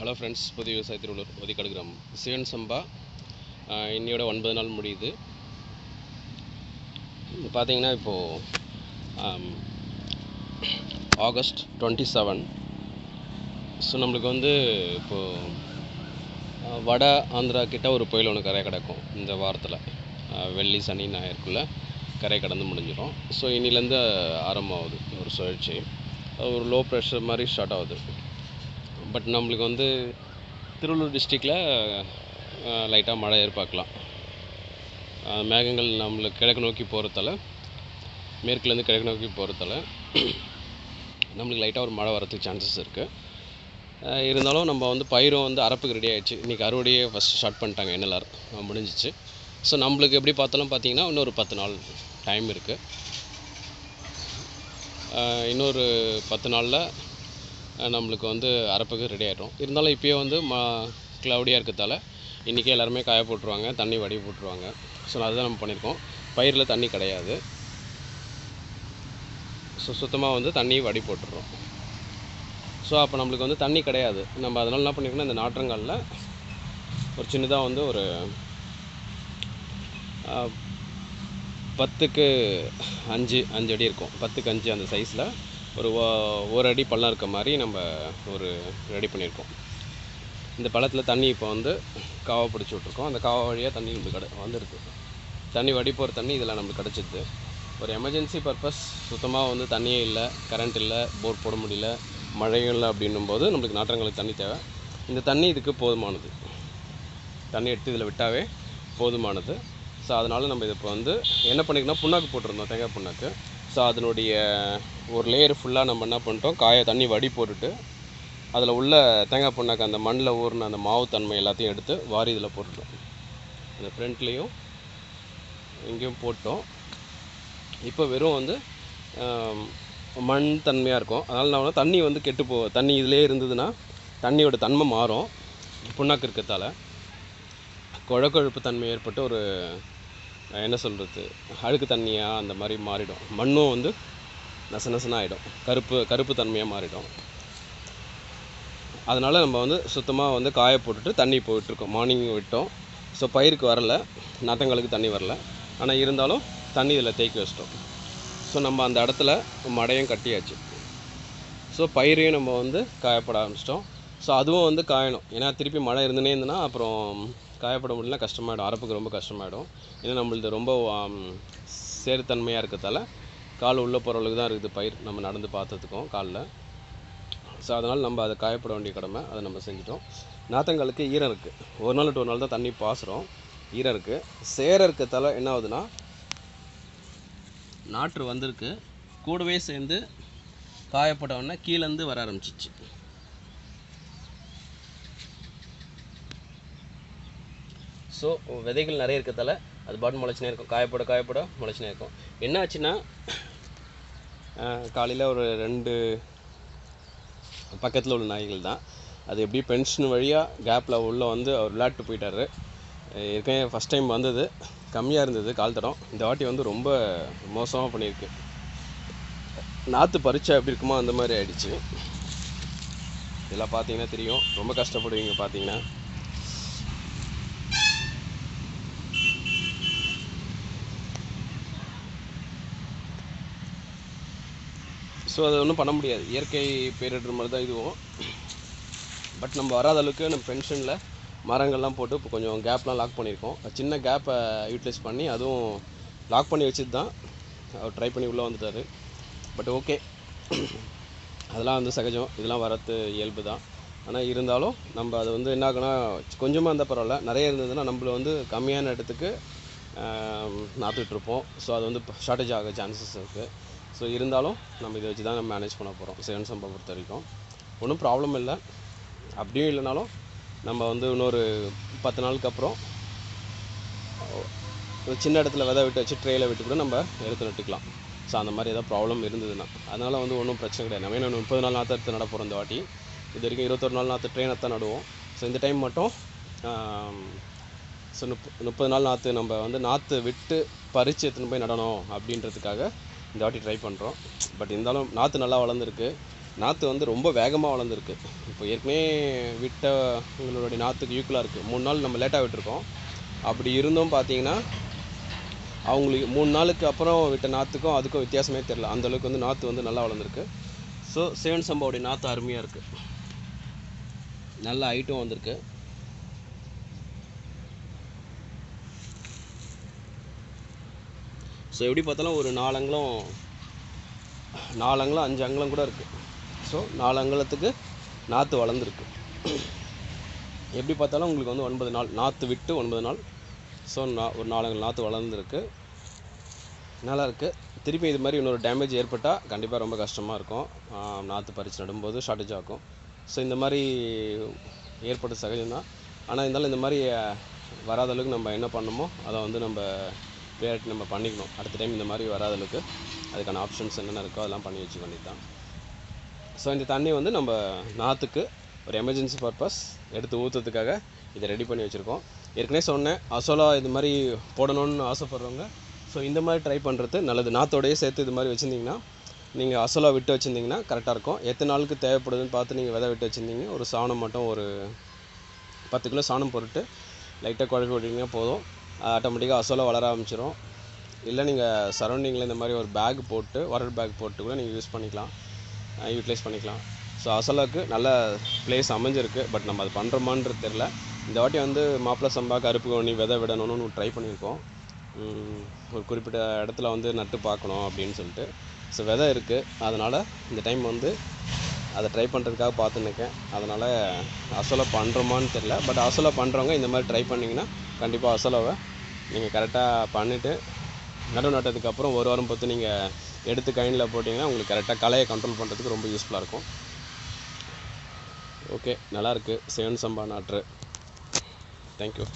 Hello friends புதிய விவசாய திருவள்ளூர் ஒதிக்காடு கிராமம். சிவன் சம்பா இன்னையோட ஒன்பது நாள் முடியுது. பார்த்தீங்கன்னா இப்போது ஆகஸ்ட் டுவெண்ட்டி செவன் ஸோ நம்மளுக்கு வந்து இப்போது வட ஆந்திரா கிட்ட ஒரு புயல் ஒன்று கரை கிடக்கும் இந்த வாரத்தில். வெள்ளி சனி ஞாயிற்குள்ளே கரை கடந்து முடிஞ்சிடும் ஸோ இன்னிலேருந்து ஆரம்பமாகுது ஒரு சுழற்சி. ஒரு லோ ப்ரெஷர் மாதிரி ஸ்டார்ட் ஆகுது. பட் நம்மளுக்கு வந்து திருவள்ளூர் டிஸ்ட்ரிக்டில் லைட்டாக மழை எதிர்பார்க்கலாம். மேகங்கள் நம்மளுக்கு கிழக்கு நோக்கி போகிறதால மேற்குலேருந்து கிழக்கு நோக்கி போகிறதால நம்மளுக்கு லைட்டாக ஒரு மழை வரதுக்கு சான்சஸ் இருக்குது இருந்தாலும் நம்ம வந்து பயிரும் வந்து அறப்புக்கு ரெடி ஆகிடுச்சு இன்றைக்கி அறுவடையே ஃபஸ்ட்டு ஸ்டார்ட் பண்ணிட்டாங்க என்எல்ஆர் முடிஞ்சிச்சு. ஸோ நம்மளுக்கு எப்படி பார்த்தாலும் பார்த்தீங்கன்னா இன்னொரு பத்து நாள் டைம் இருக்குது இன்னொரு பத்து நாளில் நம்மளுக்கு வந்து அரப்புக்கு ரெடி ஆகிடும் இருந்தாலும் இப்போயே வந்து ம க்ளவுடியாக இருக்கிறதால இன்றைக்கே எல்லாருமே காய போட்டுருவாங்க தண்ணி வடி போட்டுருவாங்க. ஸோ அதுதான் நம்ம பண்ணியிருக்கோம். பயிரில் தண்ணி கிடையாது. ஸோ சுத்தமாக வந்து தண்ணி வடி போட்டுடுறோம் ஸோ அப்போ நம்மளுக்கு வந்து தண்ணி கிடையாது. நம்ம அதனால் என்ன பண்ணியிருக்கோம்னா இந்த நாற்றங்காலில் ஒரு சின்னதாக வந்து ஒரு பத்துக்கு அஞ்சு அஞ்சு அடி இருக்கும். பத்துக்கு அஞ்சு அந்த சைஸில் ஒரு ஒரு அடி பள்ளம் இருக்க மாதிரி நம்ம ஒரு ரெடி பண்ணியிருக்கோம். இந்த பள்ளத்தில் தண்ணி இப்போ வந்து காவை பிடிச்சி விட்ருக்கோம் அந்த காவை வழியாக தண்ணி நம்மளுக்கு கிட வந்துருக்கு. தண்ணி வடி போகிற தண்ணி இதில் நம்மளுக்கு கிடச்சிது. ஒரு எமர்ஜென்சி பர்பஸ் சுத்தமாக வந்து தண்ணியே இல்லை கரண்ட் இல்லை போர் போட முடியல மழையும் இல்லை அப்படின்னும் போது நம்மளுக்கு நாற்றங்களுக்கு தண்ணி தேவை. இந்த தண்ணி இதுக்கு போதுமானது. தண்ணி எடுத்து இதில் விட்டாவே போதுமானது. ஸோ அதனால் நம்ம இதை இப்போ வந்து என்ன பண்ணிக்கணும் புண்ணாக்கு போட்டிருந்தோம் தேங்காய் புண்ணாக்கு. ஸோ அதனுடைய ஒரு லேயர் ஃபுல்லாக நம்ம என்ன பண்ணிட்டோம்? காய தண்ணி வடி போட்டுட்டு அதில் உள்ள தேங்காய் புண்ணாக்கு அந்த மண்ணில் ஊறின அந்த மாவு தன்மை எல்லாத்தையும் எடுத்து வாரி இதில் போட்டுட்டோம். அந்த ஃப்ரண்ட்லேயும் இங்கேயும் போட்டோம். இப்போ வெறும் வந்து மண் தன்மையாக இருக்கும். அதனால் நான் வந்து தண்ணி வந்து கெட்டு போ தண்ணி இதிலே இருந்ததுன்னா தண்ணியோட தன்மை மாறும். புண்ணாக்கு இருக்கிறதால. குழக்கொழுப்பு தன்மை ஏற்பட்டு ஒரு என்ன சொல்கிறது அழுக்கு தண்ணியாக அந்த மாதிரி மாறிடும். மண்ணும் வந்து நச நசனாக ஆகிடும் கருப்பு கருப்பு தன்மையாக மாறிடும். அதனால் நம்ம வந்து சுத்தமாக வந்து காய போட்டுட்டு தண்ணி போயிட்டுருக்கோம். மார்னிங் விட்டோம். ஸோ பயிருக்கு வரல. நட்டங்களுக்கு தண்ணி வரல. ஆனால் இருந்தாலும் தண்ணி இதில் தேக்கி வச்சிட்டோம். ஸோ நம்ம அந்த இடத்துல மடையும் கட்டியாச்சு. ஸோ பயிரையும் நம்ம வந்து காயப்பட ஆரம்பிச்சிட்டோம். ஸோ அதுவும் வந்து காயணும். ஏன்னா திருப்பி மழை இருந்துனே இருந்ததுன்னா அப்புறம் காயப்பட முடியல கஷ்டமாயிடும். அரப்புக்கு ரொம்ப கஷ்டமாயிடும். ஏன்னா நம்மளது ரொம்ப ஆம், இருக்கிறதால கால் உள்ளே போகிற அளவுக்கு தான் இருக்குது பயிர் நம்ம நடந்து பார்த்ததுக்கும் காலில். ஸோ அதனால் நம்ம அதை காயப்பட வேண்டிய கடமை அதை நம்ம செஞ்சிட்டோம். நாத்தங்காலுக்கு ஈரம் இருக்குது ஒரு நாள் டூ ஒரு நாள் தான் தண்ணி பாசுகிறோம் ஈரம் இருக்குது சேர இருக்கிறதால என்ன ஆகுதுன்னா நாற்று வந்திருக்கு. கூடவே சேர்ந்து காயப்பட்ட உடனே கீழேருந்து வர ஆரம்பிச்சிச்சு. ஸோ விதைகள் நிறைய இருக்கிறதால அது பாட்டு முளைச்சினே இருக்கும். காயப்பட காயப்பட முளைச்சினே இருக்கும். என்ன ஆச்சுன்னா காலையில் ஒரு ரெண்டு பக்கத்தில் உள்ள நாய்கள் தான். அது எப்படி பென்ஷன் வழியாக கேப்பில் உள்ளே வந்து அவர் விளையாட்டு போயிட்டாரு. ஏற்கனவே ஃபஸ்ட் டைம் வந்தது. கம்மியாக இருந்தது கால் தடம். இந்த வாட்டி வந்து ரொம்ப மோசமாக பண்ணியிருக்கு. நாற்று பறிச்சா எப்படி இருக்குமோ அந்த மாதிரி ஆயிடுச்சு. இதெல்லாம் பார்த்தீங்கன்னா தெரியும். ரொம்ப கஷ்டப்படுவீங்க பார்த்தீங்கன்னா. ஸோ அதை ஒன்றும் பண்ண முடியாது. இயற்கை பேரிடர் மாதிரி தான் இதுவும். பட் நம்ம வராத அளவுக்கு நம்ம பென்ஷனில் மரங்கள்லாம் போட்டு இப்போ கொஞ்சம் கேப்லாம் லாக் பண்ணியிருக்கோம். சின்ன கேப்பை யூட்டிலைஸ் பண்ணி அதுவும் லாக் பண்ணி வச்சுட்டு தான் அவர் ட்ரை பண்ணி உள்ளே வந்துட்டார். பட் ஓகே அதெல்லாம் வந்து சகஜம். இதெல்லாம் வரது இயல்பு தான். ஆனால் இருந்தாலும் நம்ம அதை வந்து என்ன ஆகுனா கொஞ்சமாக இருந்தால் பரவாயில்ல. நிறைய இருந்ததுன்னா நம்மள வந்து கம்மியான இடத்துக்கு நாற்றுட்ருப்போம் ஸோ அது வந்து ஷார்ட்டேஜ் ஆக சான்சஸ் இருக்குது ஸோ இருந்தாலும் நம்ம இதை வச்சு தான் நம்ம மேனேஜ் பண்ண போகிறோம் சேவன் சம்பா பொறுத்த வரைக்கும். ஒன்றும் ப்ராப்ளம் இல்லை. அப்படியும் இல்லைனாலும் நம்ம வந்து இன்னொரு பத்து நாளுக்கு அப்புறம் ஒரு சின்ன இடத்துல விதை விட்டு வச்சு ட்ரேயில் விட்டு கூட நம்ம எடுத்து நட்டுக்கலாம். ஸோ அந்த மாதிரி ஏதாவது ப்ராப்ளம் இருந்ததுன்னா. அதனால் வந்து ஒன்றும் பிரச்சனை கிடையாது. நம்ம இன்னும் முப்பது நாள் நாற்று எடுத்து நட போகிறோம் இந்த வாட்டி. இது வரைக்கும் இருபத்தொரு நாள் நாற்று ட்ரெயினை தான் நடுவோம். ஸோ இந்த டைம் மட்டும் ஸோ முப்ப முப்பது நாள் நாற்று நம்ம வந்து நாற்று விட்டு பறித்து எடுத்துன்னு போய் நடணும் அப்படின்றதுக்காக இந்த வாட்டி ட்ரை பண்ணுறோம் பட் இருந்தாலும் நாற்று நல்லா வளர்ந்துருக்கு. நாற்று வந்து ரொம்ப வேகமாக வளர்ந்துருக்கு. இப்போ ஏற்கனவே விட்ட உங்களுடைய நாற்றுக்கு ஈக்குவலாக இருக்குது மூணு நாள் நம்ம லேட்டாக விட்டுருக்கோம். அப்படி இருந்தும் பார்த்தீங்கன்னா அவங்களுக்கு மூணு நாளுக்கு அப்புறம் விட்ட நாற்றுக்கும் அதுக்கும் வித்தியாசமே தெரில அந்த அளவுக்கு வந்து நாற்று வந்து நல்லா வளர்ந்துருக்கு. ஸோ சேவன் சம்பாவுடைய நாற்று அருமையாக இருக்குது நல்ல ஹைட்டும் வந்திருக்கு. ஸோ எப்படி பார்த்தாலும் ஒரு நாலு அங்குலம் நாலு அங்குலம் அஞ்சு அங்குலம் கூட இருக்குது ஸோ நாலு அங்குலத்துக்கு நாற்று வளர்ந்துருக்கு. எப்படி பார்த்தாலும் உங்களுக்கு வந்து ஒன்பது நாள் நாற்று விட்டு ஒன்பது நாள். ஸோ நா ஒரு நாலு நாற்று வளர்ந்துருக்கு. நல்லா இருக்குது திருப்பி இது மாதிரி இன்னொரு டேமேஜ் ஏற்பட்டால் கண்டிப்பாக ரொம்ப கஷ்டமாக இருக்கும். நாற்று பறித்து நடும்போது ஷார்ட்டேஜ் ஆகும். ஸோ இந்த மாதிரி ஏற்பட்ட சகஜம்தான். ஆனால் இருந்தாலும் இந்த மாதிரி வராத அளவுக்கு நம்ம என்ன பண்ணணுமோ அதை வந்து நம்ம ப்ரியாரிட்டி நம்ம பண்ணிக்கணும். அடுத்த டைம் இந்த மாதிரி வராத அளவுக்கு அதுக்கான ஆப்ஷன்ஸ் என்னென்ன இருக்கோ அதெல்லாம் பண்ணி வச்சுக்க வேண்டியது தான் ஸோ இந்த தண்ணி வந்து நம்ம நாற்றுக்கு ஒரு எமர்ஜென்சி பர்பஸ் எடுத்து ஊற்றுறதுக்காக இதை ரெடி பண்ணி வச்சுருக்கோம். ஏற்கனவே சொன்னேன் அசோலா இது மாதிரி போடணும்னு ஆசைப்பட்றவங்க ஸோ இந்த மாதிரி ட்ரை பண்ணுறது நல்லது. நாத்தோடையே சேர்த்து இது மாதிரி வச்சுருந்தீங்கன்னா நீங்கள் அசோலா விட்டு வச்சுருந்தீங்கன்னா கரெக்டாக இருக்கும். எத்தனை நாளுக்கு தேவைப்படுதுன்னு பார்த்து நீங்கள் விதை விட்டு வச்சுருந்தீங்க. ஒரு சாணம் மட்டும் ஒரு பத்து கிலோ சாணம் பொருட்டு லைட்டாக குழப்பி விட்டிங்கன்னா போதும். ஆட்டோமேட்டிக்காக அசோலா வளர ஆரம்பிச்சிடும் இல்லை நீங்கள் சரௌண்டிங்கில் இந்த மாதிரி ஒரு பேக் போட்டு வாட்டர் பேக் போட்டு கூட நீங்கள் யூஸ் பண்ணிக்கலாம். யூட்டிலைஸ் பண்ணிக்கலாம். ஸோ அசோலாவுக்கு நல்ல பிளேஸ் அமைஞ்சிருக்கு. பட் நம்ம அது பண்ணுறோமான்றது தெரில இந்த வாட்டி வந்து மாப்பிள்ளை சம்பா கருப்பு கவுனி விதை விடணும்னு ட்ரை பண்ணியிருக்கோம் ஒரு குறிப்பிட்ட இடத்துல வந்து நட்டு பார்க்கணும் அப்படின்னு சொல்லிட்டு. ஸோ விதை இருக்குது அதனால் இந்த டைம் வந்து அதை ட்ரை பண்ணுறதுக்காக பார்த்துன்னு இருக்கேன். அதனால் அசோலா பண்ணுறோமான்னு தெரில பட் அசோலா பண்ணுறவங்க இந்த மாதிரி ட்ரை பண்ணிங்கன்னா கண்டிப்பாக அசோலாவை நீங்கள் கரெக்டாக பண்ணிவிட்டு நடவு நட்டதுக்கப்புறம் ஒரு வாரம் பொறுத்து நீங்கள் எடுத்து கயனில் போட்டிங்கன்னா உங்களுக்கு கரெக்டாக கலையை கண்ட்ரோல் பண்ணுறதுக்கு ரொம்ப யூஸ்ஃபுல்லாக இருக்கும். ஓகே நல்லாயிருக்கு சேவன் சம்பா நாற்று. தேங்க்யூ